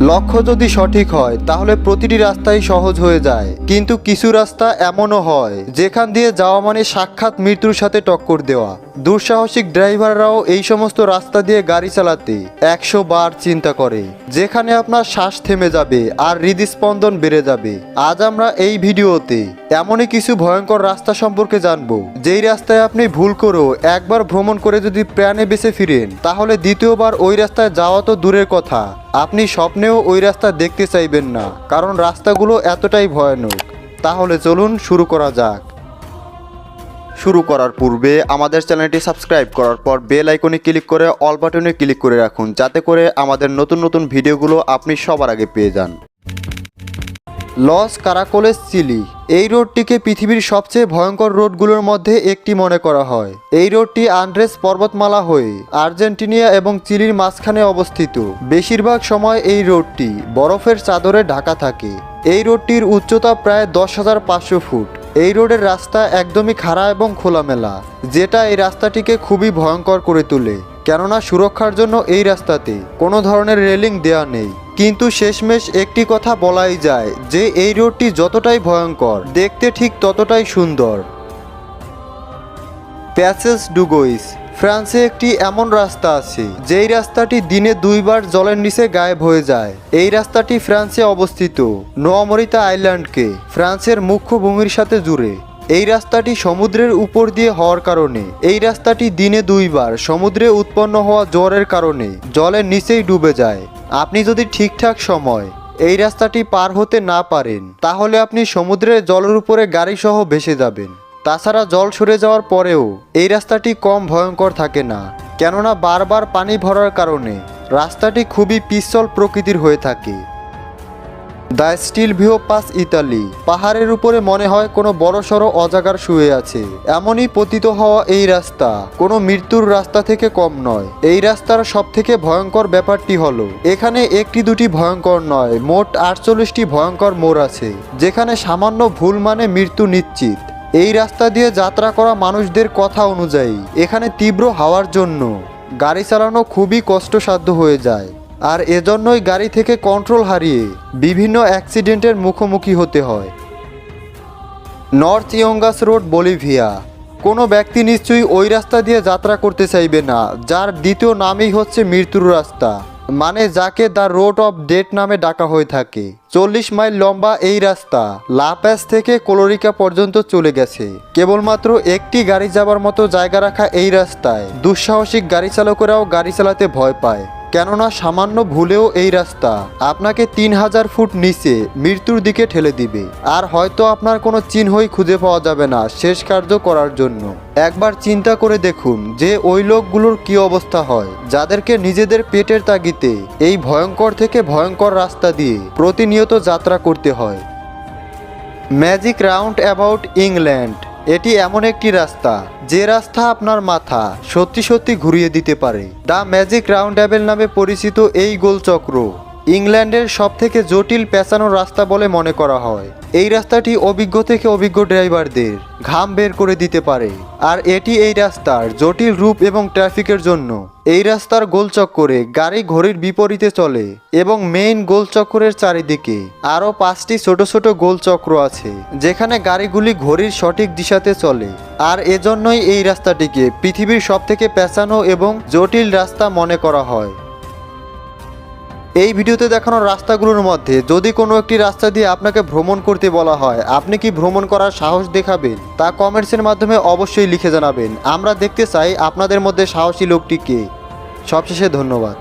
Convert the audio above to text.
লক্ষ্য যদি সঠিক হয়, তাহলে প্রতিটি রাস্তাই সহজ হয়ে যায়। কিন্তু কিছু রাস্তা এমনও হয়, যেখান দিয়ে যাওয়া মানে সাক্ষাৎ মৃত্যুর সাথে টক্কর দেওয়া। দুঃসাহসিক ড্রাইভাররাও এই সমস্ত রাস্তা দিয়ে গাড়ি চালাতে একশো বার চিন্তা করে, যেখানে আপনার শ্বাস থেমে যাবে আর হৃদস্পন্দন বেড়ে যাবে। আজ আমরা এই ভিডিওতে এমনই কিছু ভয়ঙ্কর রাস্তা সম্পর্কে জানব, যেই রাস্তায় আপনি ভুল করেও একবার ভ্রমণ করে যদি প্রাণে বেঁচে ফিরেন, তাহলে দ্বিতীয়বার ওই রাস্তায় যাওয়া তো দূরের কথা। আপনি স্বপ্নেও ওই রাস্তা দেখতে চাইবেন না, কারণ রাস্তাগুলো এতটাই ভয়ানক। তাহলে চলুন শুরু করা যাক। শুরু করার পূর্বে আমাদের চ্যানেলটি সাবস্ক্রাইব করার পর বেল আইকনে ক্লিক করে অল বাটনে ক্লিক করে রাখুন, যাতে করে আমাদের নতুন নতুন ভিডিওগুলো আপনি সবার আগে পেয়ে যান। লস কারাকোলেস চিলি, এই রোডটিকে পৃথিবীর সবচেয়ে ভয়ঙ্কর রোডগুলোর মধ্যে একটি মনে করা হয়। এই রোডটি আন্ড্রেস পর্বতমালা হয়ে আর্জেন্টিনিয়া এবং চিলির মাঝখানে অবস্থিত। বেশিরভাগ সময় এই রোডটি বরফের চাদরে ঢাকা থাকে। এই রোডটির উচ্চতা প্রায় দশ হাজার পাঁচশো ফুট। এই রোডের রাস্তা একদমই খাড়া এবং খোলামেলা, যেটা এই রাস্তাটিকে খুবই ভয়ঙ্কর করে তোলে। কেননা সুরক্ষার জন্য এই রাস্তাতে কোনো ধরনের রেলিং দেয়া নেই। কিন্তু শেষমেশ একটি কথা বলাই যায় যে এই রোডটি যতটাই ভয়ঙ্কর, দেখতে ঠিক ততটাই সুন্দর। প্যাসেস ডুগোইস ফ্রান্সে একটি এমন রাস্তা আছে, যেই রাস্তাটি দিনে দুইবার জলের নিচে গায়েব হয়ে যায়। এই রাস্তাটি ফ্রান্সে অবস্থিত, নোয়ামরিতা আইল্যান্ডকে, ফ্রান্সের মুখ্য ভূমির সাথে জুড়ে। এই রাস্তাটি সমুদ্রের উপর দিয়ে হওয়ার কারণে, এই রাস্তাটি দিনে দুইবার সমুদ্রে উৎপন্ন হওয়া জ্বরের কারণে জলের নিচেই ডুবে যায়। আপনি যদি ঠিকঠাক সময় এই রাস্তাটি পার হতে না পারেন, তাহলে আপনি সমুদ্রের জলের উপরে গাড়ি সহ ভেসে যাবেন। তাছাড়া জল সরে যাওয়ার পরেও এই রাস্তাটি কম ভয়ঙ্কর থাকে না, কেননা বারবার পানি ভরার কারণে রাস্তাটি খুবই পিচ্ছল প্রকৃতির হয়ে থাকে। The Stelvio pass Italy পাহাড়ের উপরে মনে হয় কোনো বড়সড় অজাগার শুয়ে আছে। এমনই পতিত হওয়া এই রাস্তা কোনো মৃত্যুর রাস্তা থেকে কম নয়। এই রাস্তার সব থেকে ভয়ঙ্কর ব্যাপারটি হলো, এখানে একটি দুটি ভয়ঙ্কর নয়, মোট আটচল্লিশটি ভয়ঙ্কর মোড় আছে, যেখানে সামান্য ভুল মানে মৃত্যু নিশ্চিত। এই রাস্তা দিয়ে যাত্রা করা মানুষদের কথা অনুযায়ী এখানে তীব্র হাওয়ার জন্য গাড়ি চালানো খুবই কষ্টসাধ্য হয়ে যায়। আর এজন্যই গাড়ি থেকে কন্ট্রোল হারিয়ে বিভিন্ন অ্যাক্সিডেন্টের মুখোমুখি হতে হয়। নর্থ ইয়ঙ্গাস রোড বলিভিয়া কোনো ব্যক্তি নিশ্চয়ই ওই রাস্তা দিয়ে যাত্রা করতে চাইবে না, যার দ্বিতীয় নামই হচ্ছে মৃত্যুর রাস্তা। মানে যাকে দ্য রোড অফ ডেট নামে ডাকা হয়ে থাকে। চল্লিশ মাইল লম্বা এই রাস্তা লাপ্যাস থেকে কোলোরিকা পর্যন্ত চলে গেছে। কেবলমাত্র একটি গাড়ি যাবার মতো জায়গা রাখা এই রাস্তায়। দুঃসাহসিক গাড়ি চালকেরাও গাড়ি চালাতে ভয় পায়। কেননা সামান্য ভুলেও এই রাস্তা আপনাকে তিন হাজার ফুট নিচে মৃত্যুর দিকে ঠেলে দিবে। আর হয়তো আপনার কোনো চিহ্নই খুঁজে পাওয়া যাবে না শেষ কার্য করার জন্য। একবার চিন্তা করে দেখুন যে ওই লোকগুলোর কি অবস্থা হয়, যাদেরকে নিজেদের পেটের তাগিতে এই ভয়ঙ্কর থেকে ভয়ঙ্কর রাস্তা দিয়ে প্রতিনিয়ত যাত্রা করতে হয়। Magic roundabout England. এটি এমন একটি রাস্তা, যে রাস্তা আপনার মাথা সত্যি সত্যি ঘুরিয়ে দিতে পারে। দ্য ম্যাজিক রাউন্ড অ্যাবেল নামে পরিচিত এই গোলচক্র। ইংল্যান্ডের সব থেকে জটিল পেঁচানো রাস্তা বলে মনে করা হয়। এই রাস্তাটি অভিজ্ঞ থেকে অভিজ্ঞ ড্রাইভারদের ঘাম বের করে দিতে পারে। আর এটি এই রাস্তার জটিল রূপ এবং ট্রাফিকের জন্য। এই রাস্তার গোলচক্করে গাড়ি ঘড়ির বিপরীতে চলে এবং মেইন গোলচক্করের চারিদিকে আরও পাঁচটি ছোট ছোট গোলচক্র আছে, যেখানে গাড়িগুলি ঘড়ির সঠিক দিশাতে চলে। আর এজন্যই এই রাস্তাটিকে পৃথিবীর সবথেকে পেঁচানো এবং জটিল রাস্তা মনে করা হয়। এই ভিডিওতে দেখানো রাস্তাগুলোর মধ্যে যদি কোনো একটি রাস্তা দিয়ে আপনাকে ভ্রমণ করতে বলা হয়, আপনি কি ভ্রমণ করার সাহস দেখাবেন? তা কমেন্টসের মাধ্যমে অবশ্যই লিখে জানাবেন। আমরা দেখতে চাই আপনাদের মধ্যে সাহসী লোকটি কে। সবশেষে ধন্যবাদ।